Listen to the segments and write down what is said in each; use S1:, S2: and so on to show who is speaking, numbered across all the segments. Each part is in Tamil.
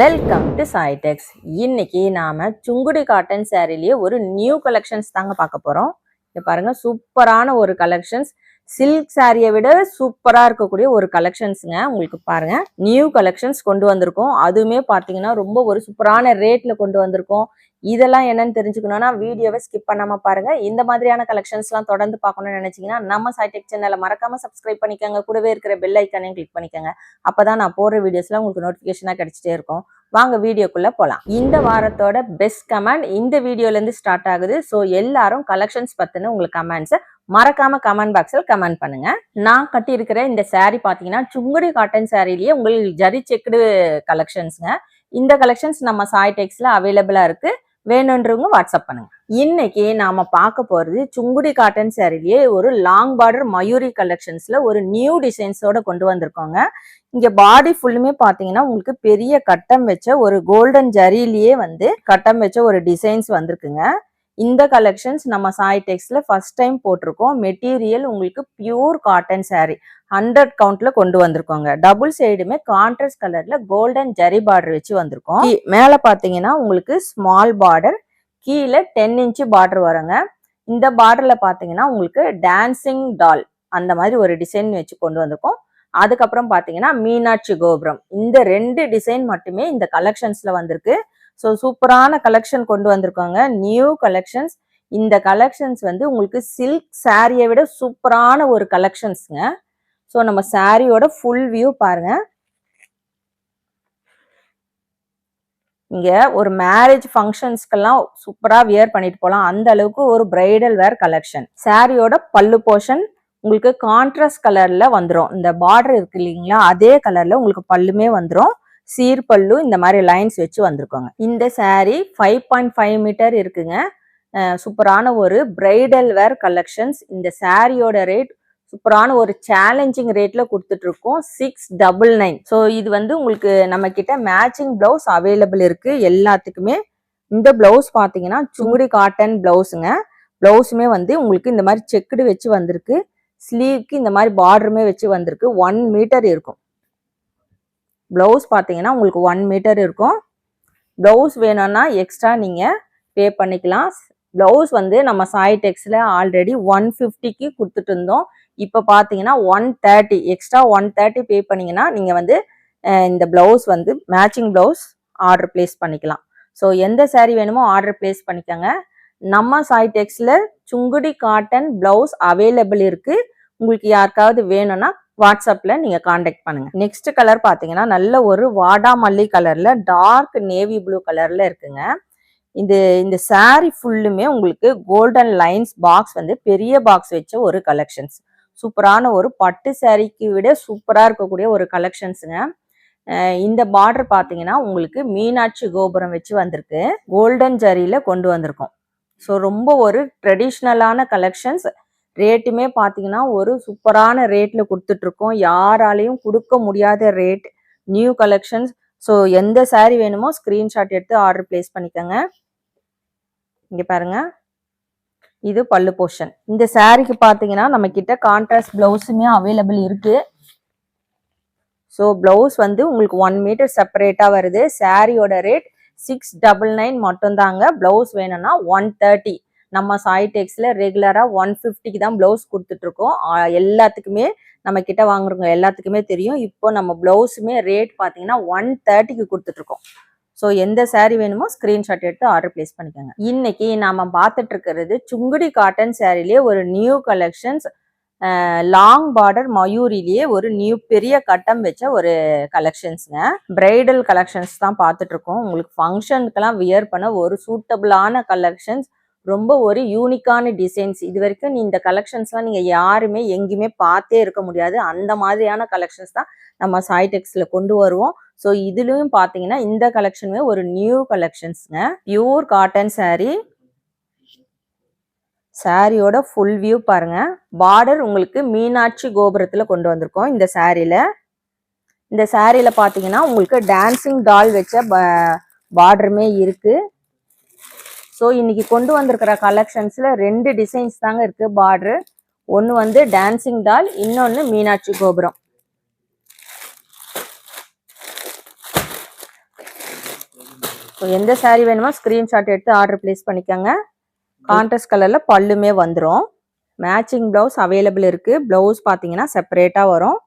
S1: வெல்கம் டு சாய்டெக்ஸ் இன்னைக்கு நாம சுங்குடி காட்டன் சேரீலயே ஒரு நியூ கலெக்ஷன்ஸ் தாங்க பார்க்க போறோம். இங்க பாருங்க சூப்பரான ஒரு கலெக்ஷன்ஸ் சில்க் சாரியை விட சூப்பரா இருக்கக்கூடிய ஒரு கலெக்ஷன்ஸுங்க உங்களுக்கு பாருங்க நியூ கலெக்ஷன்ஸ் கொண்டு வந்திருக்கோம். அதுவுமே பாத்தீங்கன்னா ரொம்ப ஒரு சூப்பரான ரேட்ல கொண்டு வந்திருக்கோம். இதெல்லாம் என்னன்னு தெரிஞ்சுக்கணும்னா வீடியோவை ஸ்கிப் பண்ணாம பாருங்க. இந்த மாதிரியான கலெக்ஷன்ஸ்லாம் தொடர்ந்து பார்க்கணும்னு நினைச்சீங்கன்னா நம்ம சைடெக் சேனலை மறக்காம சப்ஸ்கிரைப் பண்ணிக்கோங்க. கூடவே இருக்கிற பெல் ஐக்கானையும் கிளிக் பண்ணிக்கோங்க. அப்பதான் நான் போடுற வீடியோஸ்லாம் உங்களுக்கு நோட்டிஃபிகேஷனாக கிடைச்சிட்டே இருக்கும். வாங்க வீடியோக்குள்ள போலாம். இந்த வாரத்தோட பெஸ்ட் கமெண்ட் இந்த வீடியோல இருந்து ஸ்டார்ட் ஆகுது. ஸோ எல்லாரும் கலெக்ஷன்ஸ் பத்தின உங்களுக்கு கமெண்ட்ஸை மறக்காம கமெண்ட் பாக்ஸில் கமெண்ட் பண்ணுங்க. நான் கட்டியிருக்கிற இந்த saree பாத்தீங்கன்னா சுங்குடி காட்டன் சாரிலேயே உங்களுக்கு ஜரி செக்குடு கலெக்ஷன்ஸ்ங்க இந்த கலெக்ஷன்ஸ் நம்ம சாய் டெக்ஸ்ல அவைலபிளா இருக்கு. வேணுன்றவங்க வாட்ஸ்அப் பண்ணுங்க. இன்னைக்கு நாம பார்க்க போறது சுங்குடி காட்டன் சாரிலேயே ஒரு லாங் பார்டர் மயூரி கலெக்ஷன்ஸ்ல ஒரு நியூ டிசைன்ஸோட கொண்டு வந்திருக்கோங்க. இங்க பாடி ஃபுல்லுமே பாத்தீங்கன்னா உங்களுக்கு பெரிய கட்டம் வச்ச ஒரு கோல்டன் ஜரியிலேயே வந்து கட்டம் வச்ச ஒரு டிசைன்ஸ் வந்திருக்குங்க. இந்த கலெக்ஷன்ஸ் நம்ம சாய் டெக்ஸ்ல ஃபர்ஸ்ட் டைம் போட்டிருக்கோம். மெட்டீரியல் உங்களுக்கு பியூர் காட்டன் saree. ஹண்ட்ரட் கவுண்ட்ல கொண்டு வந்திருக்கோங்க. டபுள் சைடுமே கான்ட்ராஸ்ட் கலர்ல கோல்டன் ஜரி பார்டர் வச்சு வந்திருக்கோம். மேல பாத்தீங்கன்னா உங்களுக்கு ஸ்மால் பார்டர் கீழே டென் இன்ச் பார்டர் வருங்க. இந்த பார்டர்ல பாத்தீங்கன்னா உங்களுக்கு டான்சிங் டால் அந்த மாதிரி ஒரு டிசைன் வச்சு கொண்டு வந்திருக்கோம். அதுக்கப்புறம் பாத்தீங்கன்னா மீனாட்சி கோபுரம். இந்த ரெண்டு டிசைன் மட்டுமே இந்த கலெக்ஷன்ஸ்ல வந்திருக்கு. ஸோ சூப்பரான கலெக்ஷன் கொண்டு வந்திருக்காங்க. நியூ கலெக்ஷன்ஸ் இந்த கலெக்ஷன்ஸ் வந்து உங்களுக்கு சில்க் சாரியை விட சூப்பரான ஒரு கலெக்ஷன்ஸுங்க ஸோ நம்ம சாரியோட ஃபுல் வியூ பாருங்க. இங்க ஒரு மேரேஜ் ஃபங்க்ஷன்ஸ்க்கெல்லாம் சூப்பரா வியர் பண்ணிட்டு போகலாம் அந்த அளவுக்கு ஒரு பிரைடல் வேர் கலெக்ஷன் சாரியோட பல்லு போர்ஷன் உங்களுக்கு கான்ட்ராஸ்ட் கலர்ல வந்துரும். இந்த பார்டர் இருக்கு இல்லைங்களா? அதே கலர்ல உங்களுக்கு பல்லுமே வந்துடும் சீர் பல்லு இந்த மாதிரி லைன்ஸ் வச்சு வந்திருக்கோங்க. இந்த saree five point five metre இருக்குங்க. சூப்பரான ஒரு பிரைடல் வேர் கலெக்ஷன்ஸ் இந்த சாரியோட ரேட் சூப்பரான ஒரு சேலஞ்சிங் ரேட்ல கொடுத்துட்டு இருக்கோம் சிக்ஸ் டபுள் நைன் ஸோ இது வந்து உங்களுக்கு நம்ம கிட்ட மேட்சிங் பிளவுஸ் அவைலபிள் இருக்கு. எல்லாத்துக்குமே இந்த பிளவுஸ் பாத்தீங்கன்னா சுங்குடி காட்டன் பிளவுஸுங்க பிளவுஸுமே வந்து உங்களுக்கு இந்த மாதிரி செக்குடு வச்சு வந்திருக்கு. ஸ்லீவ்க்கு இந்த மாதிரி பார்டருமே வச்சு வந்திருக்கு. ஒன் மீட்டர் இருக்கும். பிளவுஸ் பார்த்தீங்கன்னா உங்களுக்கு ஒன் மீட்டர் இருக்கும். பிளவுஸ் வேணும்னா எக்ஸ்ட்ரா நீங்கள் பே பண்ணிக்கலாம். பிளவுஸ் வந்து நம்ம சாய் டெக்ஸில் ஆல்ரெடி ஒன் ஃபிஃப்டிக்கு கொடுத்துட்டு இருந்தோம் இப்போ பார்த்தீங்கன்னா one thirty extra one thirty pay பண்ணீங்கன்னா நீங்கள் வந்து இந்த பிளவுஸ் வந்து மேட்சிங் பிளவுஸ் ஆர்டர் ப்ளேஸ் பண்ணிக்கலாம். ஸோ எந்த சேரீ வேணுமோ ஆர்டர் ப்ளேஸ் பண்ணிக்கோங்க. நம்ம சாய் டெக்ஸில் சுங்குடி காட்டன் பிளவுஸ் அவைலபிள் இருக்குது உங்களுக்கு யாருக்காவது வேணும்னா வாட்ஸ்அப்பில் நீங்கள் காண்டாக்ட் பண்ணுங்கள் நெக்ஸ்ட் கலர் பார்த்தீங்கன்னா நல்ல ஒரு வாடாமல்லி கலரில் டார்க் நேவி ப்ளூ கலரில் இருக்குங்க. இந்த இந்த சாரி ஃபுல்லுமே உங்களுக்கு கோல்டன் லைன்ஸ் பாக்ஸ் வந்து பெரிய பாக்ஸ் வச்ச ஒரு கலெக்ஷன்ஸ் சூப்பரான ஒரு பட்டு சாரிக்கு விட சூப்பராக இருக்கக்கூடிய ஒரு கலெக்ஷன்ஸுங்க இந்த பார்டர் பார்த்தீங்கன்னா உங்களுக்கு மீனாட்சி கோபுரம் வச்சு வந்திருக்கு. கோல்டன் ஜரியில் கொண்டு வந்திருக்கோம். ஸோ ரொம்ப ஒரு ட்ரெடிஷ்னலான கலெக்ஷன்ஸ் ரேட்டுமே பார்த்தீங்கன்னா ஒரு சூப்பரான ரேட்டில் கொடுத்துட்ருக்கோம். யாராலையும் கொடுக்க முடியாத ரேட் நியூ கலெக்ஷன்ஸ் ஸோ எந்த saree வேணுமோ ஸ்க்ரீன்ஷாட் எடுத்து ஆர்டர் ப்ளேஸ் பண்ணிக்கோங்க. இங்கே பாருங்க. இது பல்லு போர்ஷன். இந்த சாரிக்கு பார்த்தீங்கன்னா நம்ம கிட்ட கான்ட்ராஸ்ட் பிளவுஸுமே அவைலபிள் இருக்கு. ஸோ பிளவுஸ் வந்து உங்களுக்கு ஒன் மீட்டர் செப்பரேட்டாக வருது. சாரியோட ரேட் சிக்ஸ் டபுள் நைன் மட்டும்தாங்க. பிளவுஸ் வேணும்னா ஒன் தேர்ட்டி நம்ம சாய்டெக்ஸில் ரெகுலராக ஒன் ஃபிஃப்டிக்கு தான் பிளவுஸ் கொடுத்துட்ருக்கோம். எல்லாத்துக்குமே நம்ம கிட்ட வாங்குறவங்க எல்லாத்துக்குமே தெரியும். இப்போ நம்ம பிளவுஸுமே ரேட் பார்த்தீங்கன்னா ஒன் தேர்ட்டிக்கு கொடுத்துட்ருக்கோம். ஸோ எந்த சேரீ வேணுமோ ஸ்க்ரீன்ஷாட் எடுத்து ஆர்டர் பிளேஸ் பண்ணிக்கோங்க. இன்னைக்கு நாம பார்த்துட்டு இருக்கிறது சுங்குடி காட்டன் சேரீலேயே ஒரு நியூ கலெக்ஷன்ஸ் லாங் பார்டர் மயூரிலேயே ஒரு நியூ பெரிய கட்டம் வச்ச ஒரு கலெக்ஷன்ஸ்ங்க பிரைடல் கலெக்ஷன்ஸ் தான் பார்த்துட்டு இருக்கோம். உங்களுக்கு ஃபங்க்ஷனுக்கெல்லாம் வியர் பண்ண ஒரு சூட்டபிளான கலெக்ஷன்ஸ் ரொம்ப ஒரு யூனிக்கான டிசைன்ஸ் இது வரைக்கும் நீ இந்த கலெக்ஷன்ஸ்லாம் நீங்கள் யாருமே எங்கேயுமே பார்த்தே இருக்க முடியாது. அந்த மாதிரியான கலெக்ஷன்ஸ் தான் நம்ம சாய்டெக்ஸில் கொண்டு வருவோம். ஸோ இதுலேயும் பார்த்தீங்கன்னா இந்த கலெக்ஷனுமே ஒரு நியூ கலெக்ஷன்ஸ்ங்க பியூர் காட்டன் சாரீ சாரியோட ஃபுல் வியூ பாருங்க. பார்டர் உங்களுக்கு மீனாட்சி கோபுரத்தில் கொண்டு வந்திருக்கோம் இந்த சாரியில் இந்த சாரியில் பார்த்தீங்கன்னா உங்களுக்கு டான்சிங் டால் வச்ச பார்டருமே இருக்குது ஸோ இன்னைக்கு கொண்டு வந்திருக்கிற கலெக்ஷன்ஸில் ரெண்டு டிசைன்ஸ் தாங்க இருக்குது பார்டரு ஒன்று வந்து டான்சிங் டால் இன்னொன்று மீனாட்சி கோபுரம். ஸோ எந்த சாரீ வேணுமோ ஸ்க்ரீன்ஷாட் எடுத்து ஆர்டர் ப்ளேஸ் பண்ணிக்கோங்க. கான்ட்ராஸ்ட் கலரில் பல்லுமே வந்துடும் மேட்சிங் ப்ளவுஸ் அவைலபிள் இருக்குது ப்ளவுஸ் பார்த்தீங்கன்னா செப்பரேட்டாக வரும்.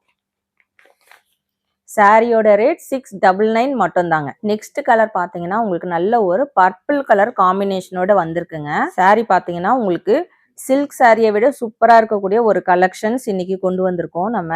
S1: சாரியோட ரேட் சிக்ஸ் டபுள் நைன் மட்டும் தாங்க நெக்ஸ்ட் கலர் பார்த்தீங்கன்னா உங்களுக்கு நல்ல ஒரு பர்பிள் கலர் காம்பினேஷனோட வந்திருக்குங்க. சாரி பார்த்தீங்கன்னா உங்களுக்கு சில்க் சாரியை விட சூப்பராக இருக்கக்கூடிய ஒரு கலெக்ஷன்ஸ் இன்னைக்கு கொண்டு வந்திருக்கோம் நம்ம.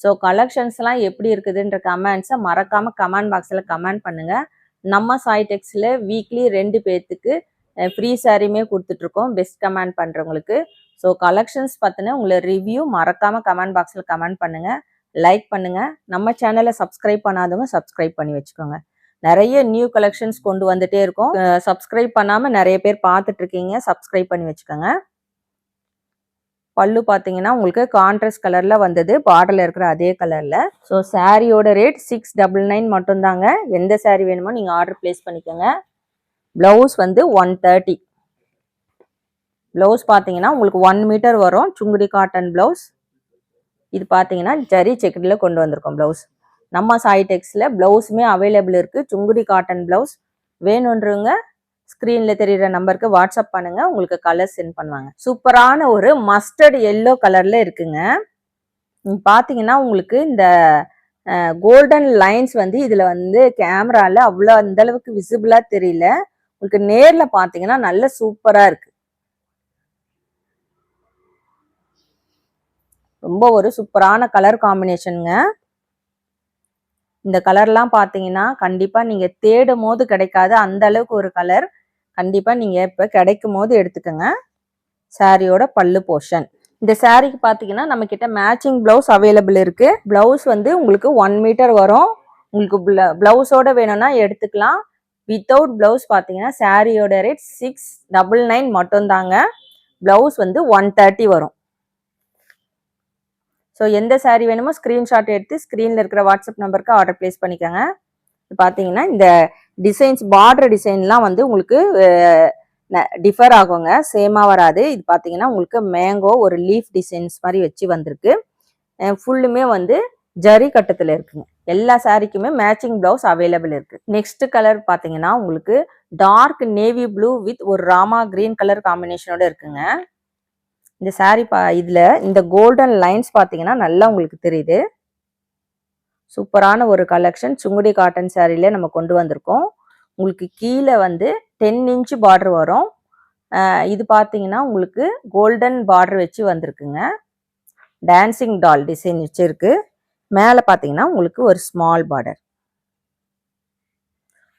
S1: ஸோ கலெக்ஷன்ஸ்லாம் எப்படி இருக்குதுன்ற கமெண்ட்ஸை மறக்காமல் கமெண்ட் பாக்ஸில் கமெண்ட் பண்ணுங்கள் நம்ம சாய்டெக்ஸில் வீக்லி ரெண்டு பேர்த்துக்கு ஃப்ரீ சாரியுமே கொடுத்துட்ருக்கோம். பெஸ்ட் கமெண்ட் பண்ணுறவங்களுக்கு ஸோ கலெக்ஷன்ஸ் பார்த்தினா உங்களை ரிவ்யூ மறக்காம கமெண்ட் பாக்ஸில் கமெண்ட் பண்ணுங்கள் லைக் பண்ணுங்க. நம்ம சேனலை சப்ஸ்கிரைப் பண்ணாதவங்க சப்ஸ்கிரைப் பண்ணி வச்சுக்கோங்க. நிறைய நியூ கலெக்ஷன்ஸ் கொண்டு வந்துட்டே இருக்கோம். சப்ஸ்கிரைப் பண்ணாம நிறைய பேர் பார்த்துட்டு இருக்கீங்க சப்ஸ்கிரைப் பண்ணி வச்சுக்கோங்க. பல்லு பார்த்தீங்கன்னா உங்களுக்கு கான்ட்ராஸ்ட் கலரில் வந்தது. பாடலில் இருக்கிற அதே கலரில் ஸோ சாரியோட ரேட் சிக்ஸ் டபுள் நைன் மட்டும்தாங்க. எந்த saree வேணுமோ நீங்கள் ஆர்டர் பிளேஸ் பண்ணிக்கோங்க. ப்ளவுஸ் வந்து ஒன் தேர்ட்டி ப்ளவுஸ் பார்த்தீங்கன்னா உங்களுக்கு ஒன் மீட்டர் வரும். சுங்குடி காட்டன் ப்ளவுஸ் இது பார்த்தீங்கன்னா ஜரி செக்கடில் கொண்டு வந்திருக்கோம் ப்ளவுஸ் நம்ம சாய்டெக்ஸில் ப்ளவுஸுமே அவைலபிள் இருக்குது சுங்குடி காட்டன் ப்ளவுஸ் வேணுன்றவங்க ஸ்க்ரீனில் தெரிகிற நம்பருக்கு வாட்ஸ்அப் பண்ணுங்க. உங்களுக்கு கலர் சென்ட் பண்ணுவாங்க. சூப்பரான ஒரு மஸ்டர்டு எல்லோ கலரில் இருக்குங்க. பார்த்தீங்கன்னா உங்களுக்கு இந்த கோல்டன் லைன்ஸ் வந்து இதில் வந்து கேமராவில் அவ்வளோ அந்தளவுக்கு விசிபிளாக தெரியல. உங்களுக்கு நேரில் பார்த்தீங்கன்னா நல்ல சூப்பராக இருக்குது ரொம்ப ஒரு சூப்பரான கலர் காம்பினேஷனுங்க இந்த கலர்லாம் பார்த்தீங்கன்னா கண்டிப்பாக நீங்கள் தேடும் போது கிடைக்காது. அந்த அளவுக்கு ஒரு கலர் கண்டிப்பாக நீங்கள் இப்போ கிடைக்கும் போது எடுத்துக்கோங்க. சாரியோட பல்லு போர்ஷன் இந்த சாரீக்கு பார்த்தீங்கன்னா நம்மக்கிட்ட மேட்சிங் ப்ளவுஸ் அவைலபிள் இருக்குது ப்ளவுஸ் வந்து உங்களுக்கு ஒன் மீட்டர் வரும். உங்களுக்கு ப்ளவுஸோட வேணும்னா எடுத்துக்கலாம். வித்தவுட் ப்ளவுஸ் பார்த்தீங்கன்னா சாரியோட ரேட் சிக்ஸ் டபுள் நைன் மட்டும்தாங்க. ப்ளவுஸ் வந்து ஒன் தேர்ட்டி வரும். ஸோ எந்த சாரீ வேணுமோ ஸ்க்ரீன்ஷாட் எடுத்து ஸ்க்ரீனில் இருக்கிற வாட்ஸ்அப் நம்பருக்கு ஆர்டர் பிளேஸ் பண்ணிக்கோங்க. பார்த்தீங்கன்னா இந்த டிசைன்ஸ் பார்டர் டிசைன்லாம் வந்து உங்களுக்கு டிஃபர் ஆகுங்க. சேமாக வராது. இது பார்த்தீங்கன்னா உங்களுக்கு மேங்கோ ஒரு லீஃப் டிசைன்ஸ் மாதிரி வச்சு வந்திருக்கு. ஃபுல்லுமே வந்து ஜரி கட்டத்தில் இருக்குங்க. எல்லா சாரீக்குமே மேட்சிங் ப்ளவுஸ் அவைலபிள் இருக்கு. நெக்ஸ்ட் கலர் பார்த்தீங்கன்னா உங்களுக்கு டார்க் நேவி ப்ளூ வித் ஒரு ராமா கிரீன் கலர் காம்பினேஷனோட இருக்குங்க. இந்த சாரீ பா இதில் இந்த கோல்டன் லைன்ஸ் பார்த்தீங்கன்னா நல்லா உங்களுக்கு தெரியுது. சூப்பரான ஒரு கலெக்ஷன் சுங்குடி காட்டன் சாரில நம்ம கொண்டு வந்திருக்கோம். உங்களுக்கு கீழே வந்து டென் இன்ச் பார்டர் வரும். இது பார்த்தீங்கன்னா உங்களுக்கு கோல்டன் பார்டர் வச்சு வந்திருக்குங்க. டான்சிங் டால் டிசைன் வச்சுருக்கு. மேலே பார்த்தீங்கன்னா உங்களுக்கு ஒரு ஸ்மால் பார்டர்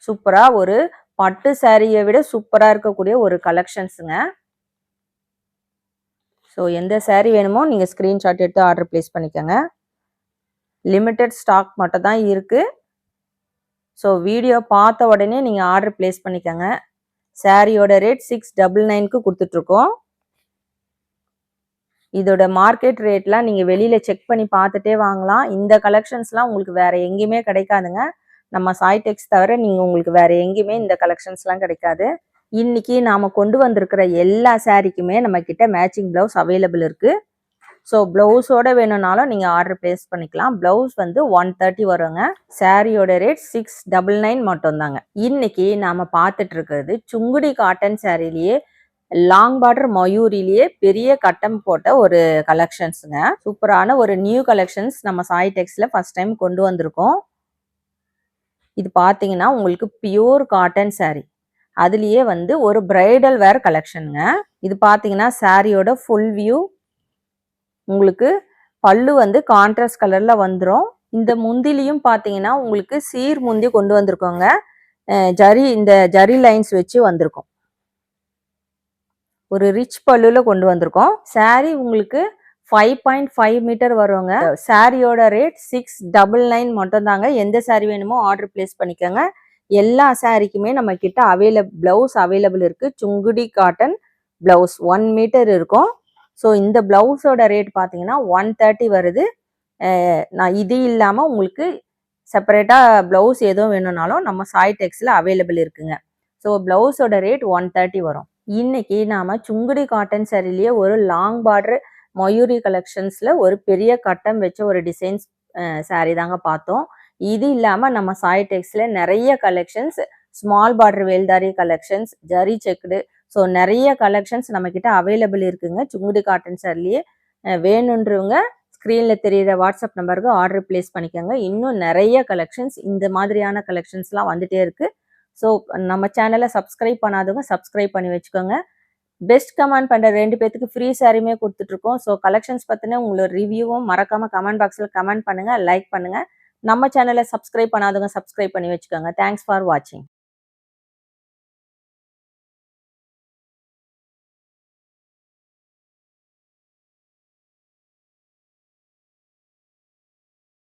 S1: சூப்பராக ஒரு பட்டு சாரியை விட சூப்பராக இருக்கக்கூடிய ஒரு கலெக்ஷன்ஸுங்க ஸோ எந்த சேரீ வேணுமோ நீங்கள் ஸ்க்ரீன்ஷாட் எடுத்து ஆர்டர் ப்ளேஸ் பண்ணிக்கோங்க. லிமிட்டட் ஸ்டாக் மட்டும் தான் இருக்குது ஸோ வீடியோ பார்த்த உடனே நீங்கள் ஆர்டர் ப்ளேஸ் பண்ணிக்கோங்க. சாரியோட ரேட் சிக்ஸ் டபுள் நைனுக்கு கொடுத்துட்ருக்கோம். இதோட மார்க்கெட் ரேட்லாம் நீங்கள் வெளியில் செக் பண்ணி பார்த்துட்டே வாங்கலாம். இந்த கலெக்ஷன்ஸ்லாம் உங்களுக்கு வேறு எங்கேயுமே கிடைக்காதுங்க. நம்ம சாய்டெக்ஸ் தவிர நீங்கள் உங்களுக்கு வேறு எங்கேயுமே இந்த கலெக்ஷன்ஸ்லாம் கிடைக்காது. இன்னைக்கு நாம கொண்டு வந்திருக்கிற எல்லா சாரீக்குமே நம்ம கிட்ட மேட்சிங் பிளவுஸ் அவைலபிள் இருக்கு. ஸோ பிளவுஸோட வேணும்னாலும் நீங்கள் ஆர்டர் ப்ளேஸ் பண்ணிக்கலாம். பிளவுஸ் வந்து ஒன் தேர்ட்டி வருங்க. சாரியோட ரேட் சிக்ஸ் டபுள் நைன் மட்டும்தாங்க. இன்னைக்கு நாம பார்த்துட்டு இருக்கிறது சுங்குடி காட்டன் சாரிலேயே லாங் பார்டர் மயூரிலேயே பெரிய கட்டம் போட்ட ஒரு கலெக்ஷன்ஸுங்க சூப்பரான ஒரு நியூ கலெக்ஷன்ஸ் நம்ம சாய் டெக்ஸ்ல ஃபர்ஸ்ட் டைம் கொண்டு வந்திருக்கோம். இது பார்த்தீங்கன்னா உங்களுக்கு பியூர் காட்டன் சாரீ அதுலேயே வந்து ஒரு பிரைடல் வேர் கலெக்ஷனுங்க இது பார்த்தீங்கன்னா சாரியோட ஃபுல் வியூ உங்களுக்கு பல்லு வந்து கான்ட்ராஸ்ட் கலரில் வந்துடும் இந்த முந்திலையும் பார்த்தீங்கன்னா உங்களுக்கு சீர் முந்தி கொண்டு வந்திருக்கோங்க. ஜரி இந்த ஜரி லைன்ஸ் வச்சு வந்திருக்கோம். ஒரு ரிச் பல்லுல கொண்டு வந்திருக்கோம். சாரி உங்களுக்கு ஃபைவ் பாயிண்ட் ஃபைவ் மீட்டர் வருங்க. சாரியோட ரேட் சிக்ஸ் டபுள் நைன் மட்டும் தாங்க எந்த சாரி வேணுமோ ஆர்டர் பிளேஸ் பண்ணிக்கோங்க. எல்லா சாரிக்குமே நம்ம கிட்ட அவைலபிள் பிளவுஸ் அவைலபிள் இருக்கு. Sungudi cotton blouse one metre இருக்கும். ஸோ இந்த பிளவுஸோட ரேட் பார்த்தீங்கன்னா ஒன் தேர்ட்டி வருது. நான் இது இல்லாமல் உங்களுக்கு செப்பரேட்டாக பிளவுஸ் எதுவும் வேணும்னாலும் நம்ம சாய் டெக்ஸில் அவைலபிள் இருக்குங்க ஸோ பிளவுஸோட ரேட் ஒன் தேர்ட்டி வரும். இன்னைக்கு நாம சுங்குடி காட்டன் சரிலேயே ஒரு லாங் பார்டர் மயூரி கலெக்ஷன்ஸில் ஒரு பெரிய கட்டம் வச்ச ஒரு டிசைன்ஸ் saree தாங்க பார்த்தோம். இது இல்லாமல் நம்ம சாய் டெக்ஸில் நிறைய கலெக்ஷன்ஸ் ஸ்மால் பார்டர் வேல்தாரி கலெக்ஷன்ஸ் ஜரி செக்குடு ஸோ நிறைய கலெக்ஷன்ஸ் நம்மக்கிட்ட அவைலபிள் இருக்குங்க. சுங்குடி காட்டன் சார்லேயே வேணுன்றவங்க ஸ்க்ரீனில் தெரியிற வாட்ஸ்அப் நம்பருக்கு ஆர்டர் ப்ளேஸ் பண்ணிக்கோங்க. இன்னும் நிறைய கலெக்ஷன்ஸ் இந்த மாதிரியான கலெக்ஷன்ஸ்லாம் வந்துட்டே இருக்குது ஸோ நம்ம சேனலை சப்ஸ்கிரைப் பண்ணாதவங்க சப்ஸ்கிரைப் பண்ணி வச்சுக்கோங்க. பெஸ்ட் கமெண்ட் பண்ணுற ரெண்டு பேத்துக்கு ஃப்ரீ சாரியுமே கொடுத்துட்ருக்கோம் ஸோ கலெக்ஷன்ஸ் பற்றின உங்களோட ரிவ்யூவும் மறக்காமல் கமெண்ட் பாக்ஸில் கமெண்ட் பண்ணுங்கள் லைக் பண்ணுங்கள் நம்ம சேனலை சப்ஸ்கிரைப் பண்ணாதவங்க சப்ஸ்கிரைப் பண்ணி வச்சுக்கோங்க. தேங்க்ஸ் ஃபார் வாட்சிங்